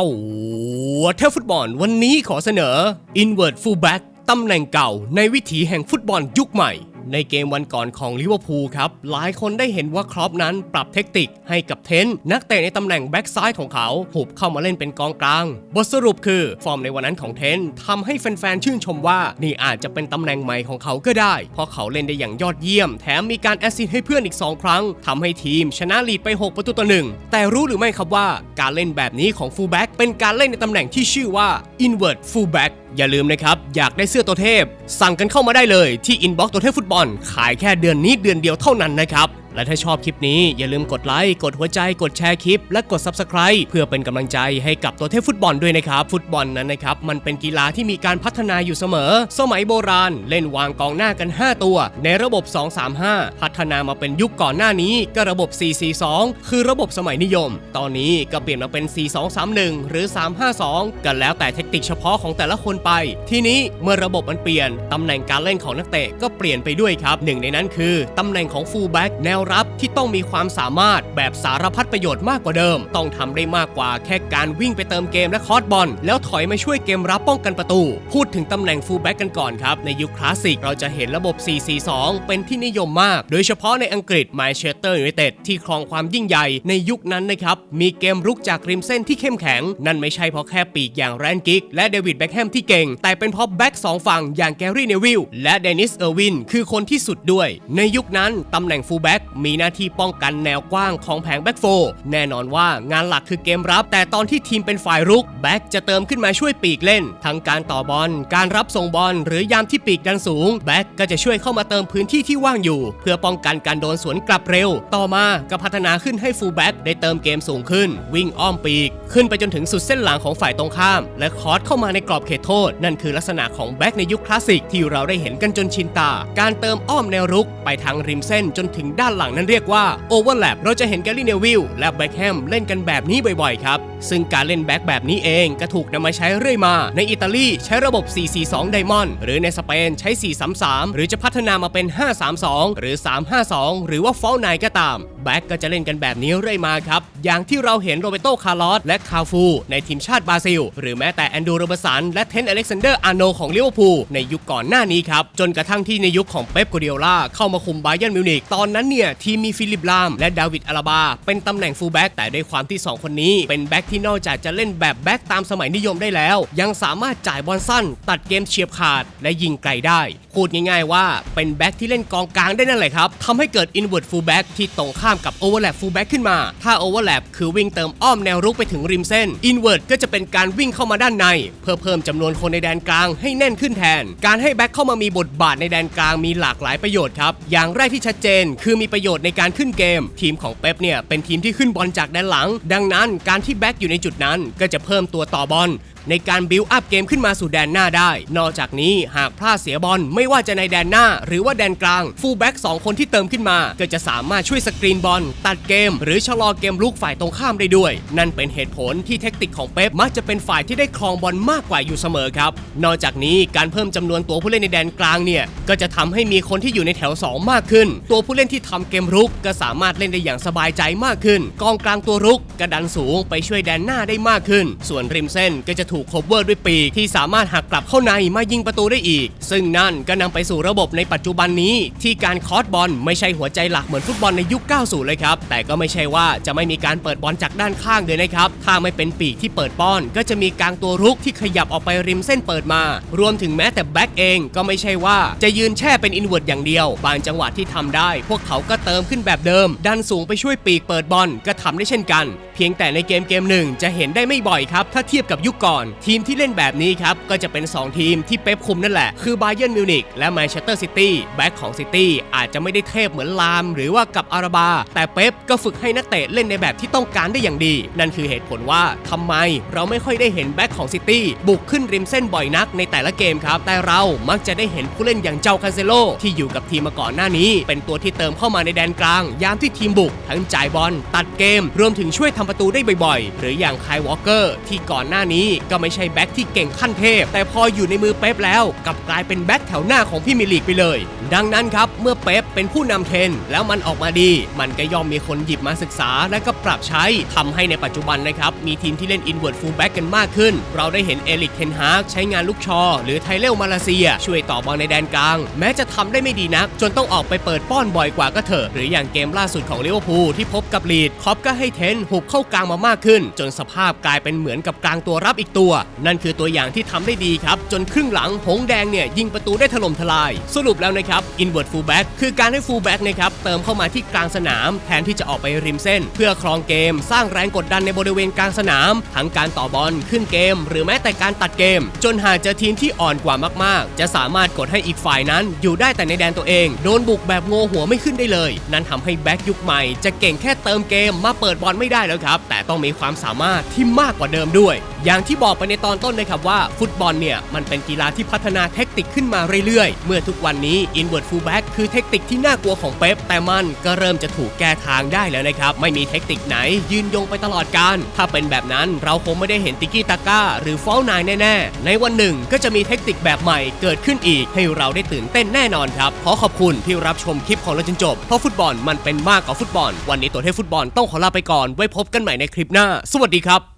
ตัวเทพฟุตบอลวันนี้ขอเสนอ Invert Fullback ตำแหน่งเก่าในวิถีแห่งฟุตบอลยุคใหม่ ในเกมวันก่อนของลิเวอร์พูลครับ หลายคนได้เห็นว่าครอปนั้นปรับเทคนิคให้กับเทน นักเตะในตำแหน่งแบ็กซ้ายของเขาหุบเข้ามาเล่นเป็นกองกลาง บทสรุปคือ ฟอร์มในวันนั้นของเทนทำให้แฟนๆชื่นชมว่านี่อาจจะเป็นตำแหน่งใหม่ของเขาก็ได้ เพราะเขาเล่นได้อย่างยอดเยี่ยม แถมมีการแอสซิสต์ให้เพื่อนอีก 2 ครั้งทำให้ทีมชนะลีดไป 6 ประตูต่อหนึ่งแต่รู้หรือไม่ครับว่าการเล่นแบบนี้ของฟูลแบ็กเป็นการเล่นในตำแหน่งที่ชื่อว่า invert fullback อย่าลืมนะครับ อยากได้เสื้อตัวเทพ สั่งกันเข้ามาได้เลยที่อินบ็อกตัวเทพฟุตบอล ขายแค่เดือนนี้เดือนเดียวเท่านั้นนะครับและถ้าชอบคลิปนี้อย่าลืมกดไลค์ กดหัวใจ กดแชร์คลิป และกด Subscribe เพื่อเป็นกำลังใจให้กับตัวเทพฟุตบอลด้วยนะครับ ฟุตบอลนั้นนะครับ มันเป็นกีฬาที่มีการพัฒนาอยู่เสมอ สมัยโบราณ เล่นวางกองหน้ากัน 5 ตัว ในระบบ 2-3-5 พัฒนามาเป็นยุคก่อนหน้านี้ก็ระบบ 4-4-2 คือระบบสมัยนิยม ตอนนี้ก็เปลี่ยนมาเป็น 4-2-3-1 หรือ 3-5-2 กันแล้วแต่เทคนิคเฉพาะของแต่ละคนไป ทีนี้เมื่อระบบมันเปลี่ยนตำแหน่งการเล่นของนักเตะก็เปลี่ยนไปด้วยครับหนึ่งในนั้นคือตำแหน่งของฟูลแบ็กแนวรับที่ต้องมีความสามารถแบบสารพัดประโยชน์มากกว่าเดิม ต้องทำได้มากกว่าแค่การวิ่งไปเติมเกมและคอร์สบอล แล้วถอยมาช่วยเกมรับป้องกันประตู พูดถึงตำแหน่งฟูลแบ็กกันก่อนครับ ในยุคคลาสสิกเราจะเห็นระบบ 4-4-2 เป็นที่นิยมมาก โดยเฉพาะในอังกฤษแมนเชสเตอร์ยูไนเต็ดที่ครองความยิ่งใหญ่ในยุคนั้นนะครับมีเกมรุกจากริมเส้นที่เข้มแข็ง นั่นไม่ใช่เพราะแค่ปีกอย่างแรนกิกและเดวิดแบ็คแฮมที่เก่ง แต่เป็นเพราะแบ็กสองฝั่งอย่างแกรี่เนวิลและเดนิสเออร์วินคือคนที่สุดด้วย ในยุคนั้นตำแหน่งฟูลแบ็กมีหน้าที่ป้องกันแนวกว้างของแผงแบ็กโฟร์แน่นอนว่างานหลักคือเกมรับ แต่ตอนที่ทีมเป็นฝ่ายรุกแบ็กจะเติมขึ้นมาช่วยปีกเล่น ทั้งการต่อบอล การรับส่งบอล หรือยามที่ปีกดันสูงแบ็กก็จะช่วยเข้ามาเติมพื้นที่ที่ว่างอยู่ เพื่อป้องกันการโดนสวนกลับเร็ว ต่อมาก็พัฒนาขึ้นให้ฟูลแบ็กได้เติมเกมสูงขึ้น วิ่งอ้อมปีก ขึ้นไปจนถึงสุดเส้นหลังของฝ่ายตรงข้าม และคอร์สเข้ามาในกรอบเขตโทษ นั่นคือลักษณะของแบ็กในยุคคลาสสิกที่เราได้เห็นกันจนชินตา การเติมอ้อมแนวรุกไปทางริมเส้นจนถึงด้านหลังนั้นเรียกว่าโอเวอร์แลปเราจะเห็นแกลลี่เนวิลและแบ็คแฮมเล่นกันแบบนี้บ่อยๆครับ ซึ่งการเล่นแบ็กแบบนี้เองก็ถูกนำมาใช้เรื่อยมา ในอิตาลีใช้ระบบ 4-4-2 ไดมอนด์หรือในสเปนใช้ 4-3-3 หรือจะพัฒนามาเป็น 5-3-2 หรือ 3-5-2 หรือว่าฟอลไนก็ตาม แบ็กก็จะเล่นกันแบบนี้เรื่อยมาครับ อย่างที่เราเห็นโรเบโตคาร์ลอสและคาฟู ในทีมชาติบราซิล หรือแม้แต่แอนดูโรบร์สันและเทนอเล็กซานเดอร์อาโนของลิเวอร์พูลในยุคก่อนหน้านี้ครับ จนกระทั่งที่ในยุคของเป๊ปกัวเดียล่าเข้ามาคุมไบาเยร์นมิวนิกตอนนั้นเนี่ยทีมมีฟิลิปลามและดาวิดอาราบาเป็นตำแหน่งฟูลแบ็กแต่ด้วยความที่ 2 คนนี้เป็นแบ็กที่นอกจากจะเล่นแบบแบ็กตามสมัยนิยมได้แล้ว ยังสามารถจ่ายบอลสั้น ตัดเกมเฉียบขาด และยิงไกลได้ พูดง่ายๆว่าเป็นแบ็กที่เล่นกองกลางได้นั่นแหละครับทำให้เกิด invert fullback ที่ตรงข้ามกับ overlap fullback ขึ้นมา ถ้า overlap คือวิ่งเติมอ้อมแนวรุกไปถึงริมเส้น invert ก็จะเป็นการวิ่งเข้ามาด้านใน เพื่อเพิ่มจำนวนคนในแดนกลางให้แน่นขึ้นแทน การให้แบ็กเข้ามามีบทบาทในแดนกลางมีหลากหลายประโยชน์ครับอย่างแรกที่ชัดเจน คือมีประโยชน์ในการขึ้นเกม ทีมของเป๊ปเนี่ยเป็นทีมที่ขึ้นบอลจากแดนหลัง ดังนั้นการที่แบ็กอยู่ในจุดนั้นก็จะเพิ่มตัวต่อบอล ในการบิวอัพเกมขึ้นมาสู่แดนหน้าได้ นอกจากนี้หากพลาดเสียบอลไม่ว่าจะในแดนหน้า หรือว่าแดนกลางฟูลแบ็กสองคนที่เติมขึ้นมา ก็จะสามารถช่วยสกรีนบอลตัดเกม หรือชะลอเกมลุกฝ่ายตรงข้ามได้ด้วย นั่นเป็นเหตุผลที่เทคนิคของเป๊ปมักจะเป็นฝ่ายที่ได้ครองบอลมากกว่าอยู่เสมอครับ นอกจากนี้การเพิ่มจำนวนตัวผู้เล่นในแดนกลางเนี่ยก็จะทำให้มีคนที่อยู่ในแถว 2 มากขึ้น ตัวผู้เล่นที่ทำเกมรุกก็สามารถเล่นได้อย่างสบายใจมากขึ้น กองกลางตัวรุกกระดันสูงไปช่วยแดนหน้าได้มากขึ้น ส่วนริมเส้นก็จะถูก cover ด้วยปีกที่สามารถหักกลับเข้าในมายิงประตูได้อีก ซึ่งนั่นก็นำไปสู่ระบบในปัจจุบันนี้ ที่การคอร์สบอลไม่ใช่หัวใจหลักเหมือนฟุตบอลในยุค 90 เลยครับ แต่ก็ไม่ใช่ว่าจะไม่มีการเปิดบอลจากด้านข้างเลยนะครับ ถ้าไม่เป็นปีกที่เปิดป้อน ก็จะมีกลางตัวรุกที่ขยับออกไปริมเส้นเปิดมา รวมถึงแม้แต่แบ็กเองก็ไม่ใช่ว่าจะยืนแช่เป็นอินเวอร์อย่างเดียว บางจังหวะที่ทำได้ พวกเขาก็เติมขึ้นแบบเดิม ดันสูงไปช่วยปีกเปิดบอลก็ทำได้เช่นกัน เพียงแต่ในเกมเกมหนึ่งจะเห็นได้ไม่บ่อยครับ ถ้าเทียบกับยุคก่อนทีมที่เล่นแบบนี้ครับ ก็จะเป็น 2 ทีมที่เป๊ปคุมนั่นแหละ คือบาเยิร์นมิวนิกและแมนเชสเตอร์ซิตี้แบ็กของซิตี้อาจจะไม่ได้เทพเหมือนลาม หรือว่ากับอาราบา แต่เป๊ปก็ฝึกให้นักเตะเล่นในแบบที่ต้องการได้อย่างดี นั่นคือเหตุผลว่าทำไมเราไม่ค่อยได้เห็นแบ็กของซิตี้บุกขึ้นริมเส้นบ่อยนักในแต่ละเกมครับ แต่เรามักจะได้เห็นผู้เล่นอย่างเจ้าคาเซโลที่อยู่กับทีมมาก่อนหน้านี้ เป็นตัวที่เติมเข้ามาในแดนกลาง ยามที่ทีมบุก ทั้งจ่ายบอลตัดเกม รวมถึงช่วยทำประตูได้บ่อยๆ หรืออย่างไคลวอลเกอร์ที่ก่อนหน้านี้ก็ไม่ใช่แบ็คที่เก่งขั้นเทพ แต่พออยู่ในมือเป๊ปแล้วกลับกลายเป็นแบ็คแถวหน้าของพี่มียร์ลีกไปเลย ดังนั้นครับเมื่อเป๊ปเป็นผู้นำเทรนแล้วมันออกมาดี มันก็ย่อมมีคนหยิบมาศึกษาและก็ปรับใช้ทำให้ในปัจจุบันนะครับมีทีมที่เล่น inward fullback กันมากขึ้น เราได้เห็นเอลิกเทนฮากใช้งานลูกชอ หรือไทเลลมาเลเซีย ช่วยต่อบอลในแดนกลาง แม้จะทำได้ไม่ดีนัก จนต้องออกไปเปิดป้อนบ่อยกว่าก็เถอะหรืออย่างเกมล่าสุดของลิเวอร์พูลที่พบกับลีดคอปก็ให้เทนหุบเข้ากลางมามากขึ้น จนสภาพกลายเป็นเหมือนกับกลางตัวรับอีกตัวนั่นคือตัวอย่างที่ทำได้ดีครับ จนครึ่งหลังหงแดงเนี่ยยิงประตูได้ถล่มทลาย สรุปแล้วนะครับ inward fullback คือการให้ fullback นะครับเติมเข้ามาที่กลางสนาม แทนที่จะออกไปริมเส้น เพื่อครองเกม สร้างแรงกดดันในบริเวณกลางสนาม ทั้งการต่อบอลขึ้นเกม หรือแม้แต่การตัดเกม จนหากเจอทีมที่อ่อนกว่ามากๆ จะสามารถกดให้อีกฝ่ายนั้น อยู่ได้แต่ในแดนตัวเอง โดนบุกแบบโงหัวไม่ขึ้นได้เลย นั่นทำให้แบ็กยุคใหม่จะเก่งแค่เติมเกมมาเปิดบอลไม่ได้แล้วครับแต่ต้องมีความสามารถที่มากกว่าเดิมด้วย อย่างที่บอกอกไปในตอนต้นนะครับว่าฟุตบอลเนี่ยมันเป็นกีฬาที่พัฒนาเทคนิคขึ้นมาเรื่อยๆ เมื่อทุกวันนี้ inward fullback คือเทคนิคที่น่ากลัวของเป๊ปแต่มันก็เริ่มจะถูกแก้ทางได้แล้วนะครับ ไม่มีเทคนิคไหนยืนยงไปตลอดการ ถ้าเป็นแบบนั้นเราคงไม่ได้เห็นติกี้ตาก้า หรือฟอลนายแน่ๆ ในวันหนึ่งก็จะมีเทคนิคแบบใหม่เกิดขึ้นอีก ให้เราได้ตื่นเต้นแน่นอนครับขอขอบคุณที่รับชมคลิปของเราจนจบเพราะฟุตบอลมันเป็นมากกว่าฟุตบอล วันนี้ตัวเทพฟุตบอลต้องขอลาไปก่อนไว้พบกันใหม่ในคลิปหน้า สวัสดีครับ